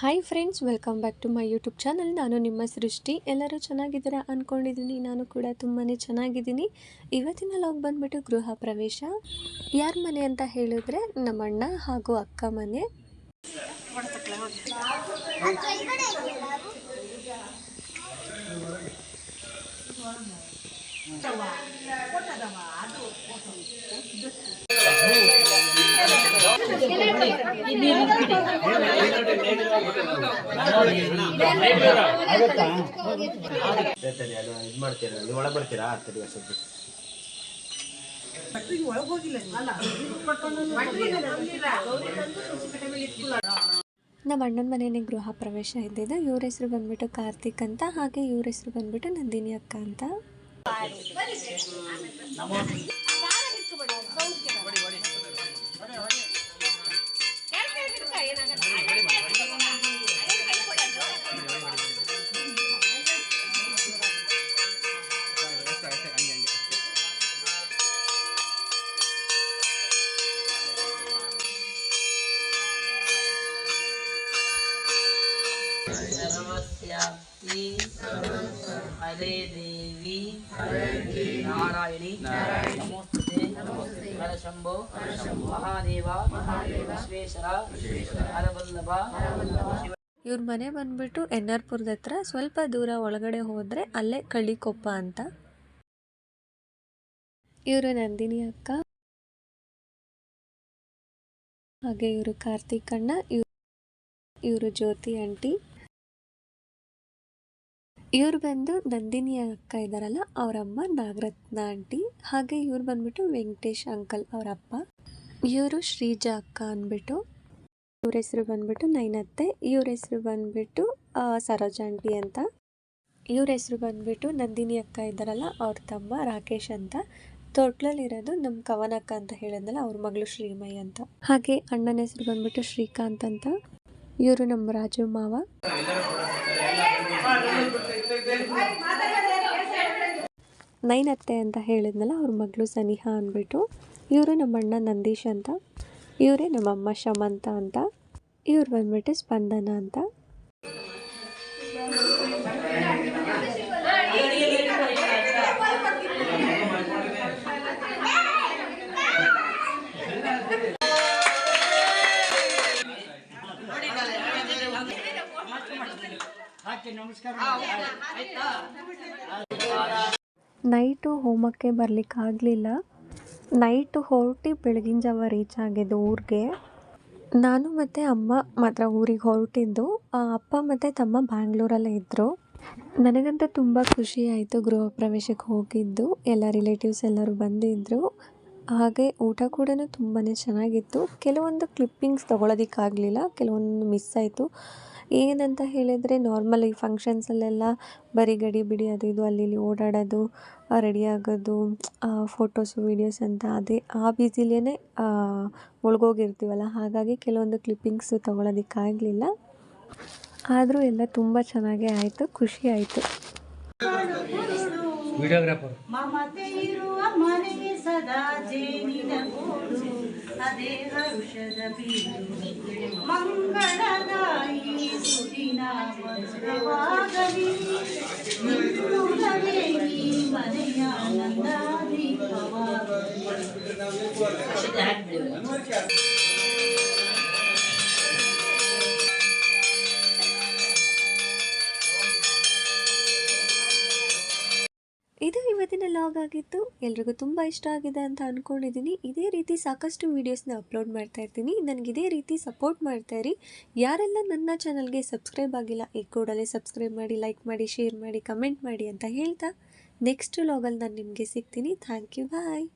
Hi friends welcome back to my YouTube channel ನಾನು ನಿಮ್ಮ ಸೃಷ್ಟಿ. ಎಲ್ಲರೂ ಚೆನ್ನಾಗಿದ್ದೀರಾ ಅಂದ್ಕೊಂಡಿದ್ದೀನಿ ನಾನು ಕೂಡ ತುಂಬಾ ಚೆನ್ನಾಗಿದ್ದೀನಿ. ಇವತ್ತಿನ ಲಾಗ್ ಬಂದ್ಬಿಟ್ಟು ಗೃಹ ಪ್ರವೇಶ. ಯಾರ ಮನೆ ಅಂತ ಹೇಳಿದ್ರೆ ನಮ್ಮಣ್ಣ ಹಾಗೂ ಅಕ್ಕ ಮನೆ. ಬರ್ತೀರಾ ನಮ್ಮ ಅಣ್ಣನ ಮನೆಯಲ್ಲಿ ಗೃಹ ಪ್ರವೇಶ ಇದ್ದಿದ್ದು ಇವ್ರ ಹೆಸರು ಬಂದ್ಬಿಟ್ಟು ಕಾರ್ತಿಕ್ ಅಂತ, ಹಾಗೆ ಇವ್ರ ಹೆಸರು ಬಂದ್ಬಿಟ್ಟು ನಂದಿನಿ ಅಕ್ಕ ಅಂತ. ಸರ್ವಸ್ಯಾಪ್ತಿ ಹರೇ ದೇವಿ ನಾರಾಯಣಿ ನಮೋಸ್ತುತೆ. ಹರಶಂಭೋ ಮಹಾದೇವ ವಿಶ್ವೇಶ್ವರ ಹರವಲ್ಲಭ. ಇವ್ರ ಮನೆ ಬಂದ್ಬಿಟ್ಟು ಎನ್ ಆರ್ ಪುರದ ಹತ್ರ ಸ್ವಲ್ಪ ದೂರ ಒಳಗಡೆ ಹೋದ್ರೆ ಅಲ್ಲೇ ಕಳ್ಳಿಕೊಪ್ಪ ಅಂತ. ಇವರು ನಂದಿನಿ ಅಕ್ಕ. ಹಾಗೆ ಇವರು ಕಾರ್ತಿಕ್ ಅಣ್ಣ ಇವರು ಜ್ಯೋತಿ ಆಂಟಿ. ಇವ್ರು ಬಂದು ನಂದಿನಿ ಅಕ್ಕ ಇದ್ದಾರಲ್ಲ, ಅವರಮ್ಮ ನಾಗರತ್ನ ಆಂಟಿ, ಹಾಗೆ ಇವ್ರು ಬಂದ್ಬಿಟ್ಟು ವೆಂಕಟೇಶ್ ಅಂಕಲ್ ಅವರಪ್ಪ. ಇವರು ಶ್ರೀಜಾ ಅಕ್ಕ ಅಂದ್ಬಿಟ್ಟು, ಇವ್ರ ಹೆಸರು ಬಂದ್ಬಿಟ್ಟು ನೈನತ್ತೆ, ಇವ್ರ ಹೆಸರು ಬಂದ್ಬಿಟ್ಟು ಸರೋಜ ಆಂಟಿ ಅಂತ. ಇವ್ರ ಹೆಸರು ಬಂದ್ಬಿಟ್ಟು ನಂದಿನಿ ಅಕ್ಕ ಇದ್ದಾರಲ್ಲ, ಅವ್ರ ತಮ್ಮ ರಾಕೇಶ್ ಅಂತ. ತೊಟ್ಲಲ್ಲಿರೋದು ನಮ್ಮ ಕವನಕ್ಕ ಅಂತ ಹೇಳಿದ್ನಲ್ಲ, ಅವ್ರ ಮಗಳು ಶ್ರೀಮಯಿ ಅಂತ. ಹಾಗೆ ಅಣ್ಣನ ಹೆಸರು ಬಂದ್ಬಿಟ್ಟು ಶ್ರೀಕಾಂತ್ ಅಂತ. ಇವರು ನಮ್ಮ ರಾಜು ಮಾವ. ನೈನತ್ತೆ ಅಂತ ಹೇಳಿದ್ನಲ್ಲ, ಅವ್ರ ಮಗಳು ಸನಿಹಾ ಅಂದ್ಬಿಟ್ಟು, ಇವರು ನಮ್ಮ ಅಣ್ಣ ನಂದೀಶ್ ಅಂತ, ಇವರೇ ನಮ್ಮಮ್ಮ ಶಮಂತ ಅಂತ, ಇವ್ರು ಬಂದ್ಬಿಟ್ಟು ಸ್ಪಂದನ ಅಂತ. ನೈಟು ಹೋಮಕ್ಕೆ ಬರಲಿಕ್ಕಾಗಲಿಲ್ಲ. ನೈಟು ಹೊರಟಿ ಬೆಳಗಿನ ಜಾವ ರೀಚ್ ಆಗಿದ್ದು ಊರಿಗೆ. ನಾನು ಮತ್ತು ಅಮ್ಮ ಮಾತ್ರ ಊರಿಗೆ ಹೊರಟಿದ್ದು. ಅಪ್ಪ ಮತ್ತು ತಮ್ಮ ಬ್ಯಾಂಗ್ಳೂರಲ್ಲೇ ಇದ್ದರು ನನಗಂತೂ ತುಂಬ ಖುಷಿ ಆಯಿತು ಗೃಹ ಪ್ರವೇಶಕ್ಕೆ ಹೋಗಿದ್ದು. ಎಲ್ಲ ರಿಲೇಟಿವ್ಸ್ ಎಲ್ಲರೂ ಬಂದಿದ್ದರು ಹಾಗೆ ಊಟ ಕೂಡ ತುಂಬಾ ಚೆನ್ನಾಗಿತ್ತು. ಕೆಲವೊಂದು ಕ್ಲಿಪ್ಪಿಂಗ್ಸ್ ತೊಗೊಳೋದಕ್ಕಾಗಲಿಲ್ಲ ಕೆಲವೊಂದು ಮಿಸ್ ಆಯಿತು. ಏನಂತ ಹೇಳಿದರೆ ನಾರ್ಮಲ್ ಈ ಫಂಕ್ಷನ್ಸಲ್ಲೆಲ್ಲ ಬರೀ ಗಡಿ ಬಿಡಿ ಅದು ಇದು ಅಲ್ಲಿ ಇಲ್ಲಿ ಓಡಾಡೋದು ರೆಡಿ ಆಗೋದು ಫೋಟೋಸು ವೀಡಿಯೋಸ್ ಅಂತ ಅದೇ ಆ ಬ್ಯುಸಿಲೇನೆ ಮುಳುಗೋಗಿರ್ತೀವಲ್ಲ ಹಾಗಾಗಿ ಕೆಲವೊಂದು ಕ್ಲಿಪ್ಪಿಂಗ್ಸು ತೊಗೊಳೋದಕ್ಕಾಗಲಿಲ್ಲ. ಆದರೂ ಎಲ್ಲ ತುಂಬ ಚೆನ್ನಾಗೇ ಆಯಿತು ಖುಷಿ ಆಯಿತು. ಮಮತೆ ಇರುವ ಮನೆಗೆ ಸದಾ ಜೇನಿನ ಗೂಡು. ಅದೇ ಹರುಷದ ಬೀಡು ಮಂಗಳದಾಯಿ ಸುದಿನ ಮಧುರವಾಗಲಿ ನಿನ್ನೂರವೇ ಈ ಮನೆಯ ನಂದಾದೀಪವಾಗಲಿ ಇದು ಆಗಿತ್ತು ಎಲ್ರಿಗೂ ತುಂಬ ಇಷ್ಟ ಆಗಿದೆ ಅಂತ ಅಂದ್ಕೊಂಡಿದ್ದೀನಿ ಇದೇ ರೀತಿ ಸಾಕಷ್ಟು ವೀಡಿಯೋಸ್ನ ಅಪ್ಲೋಡ್ ಮಾಡ್ತಾ ಇರ್ತೀನಿ. ನನಗೆ ಇದೇ ರೀತಿ ಸಪೋರ್ಟ್ ಮಾಡ್ತಾ ಇರಿ. ಯಾರೆಲ್ಲ ನನ್ನ ಚಾನಲ್ಗೆ ಸಬ್ಸ್ಕ್ರೈಬ್ ಆಗಿಲ್ಲ, ಈ ಕೂಡಲೇ ಸಬ್ಸ್ಕ್ರೈಬ್ ಮಾಡಿ ಲೈಕ್ ಮಾಡಿ ಶೇರ್ ಮಾಡಿ ಕಮೆಂಟ್ ಮಾಡಿ ಅಂತ ಹೇಳ್ತಾ ನೆಕ್ಸ್ಟ್ ಲಾಗಲ್ಲಿ ನಾನು ನಿಮಗೆ ಸಿಗ್ತೀನಿ. Thank you bye